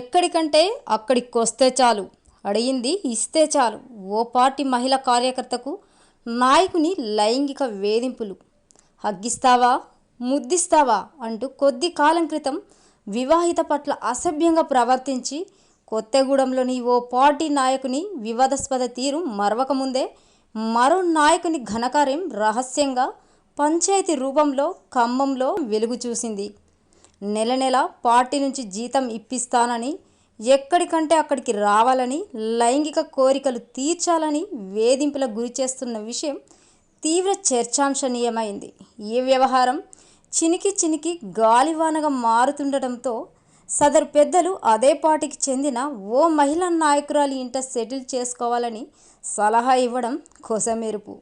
ఎక్కడికంటే అక్కడికి వస్తే చాలు. అడిగింది ఇస్తే చాలు. ఓ పార్టీ మహిళ కార్యకర్తకు నాయకుని లైంగిక వేధింపులు. హగ్గిస్తావా? ముద్దిస్తావా? అంటూ కొద్ది కాలం క్రితం వివాహిత పట్ల అసభ్యంగా ప్రవర్తించి కొత్తగూడెంలోని ఓ పార్టీ నాయకుని వివాదాస్పద తీరు మరవకముందే మరో నాయకుని ఘనకార్యం రహస్యంగా పంచాయతీ రూపంలో ఖమ్మంలో వెలుగు చూసింది. నెల నెల పార్టీ నుంచి జీతం ఇప్పిస్తానని ఎక్కడికంటే అక్కడికి రావాలని లైంగిక కోరికలు తీర్చాలని వేధింపులకు గురి చేస్తున్న విషయం తీవ్ర చర్చాంశనీయమైంది. ఈ వ్యవహారం చినికి చినికి గాలివానగా మారుతుండటంతో సదరు పెద్దలు అదే పార్టీకి చెందిన ఓ మహిళా నాయకురాలు ఇంట సెటిల్ చేసుకోవాలని సలహా ఇవ్వడం కొసమెరుపు.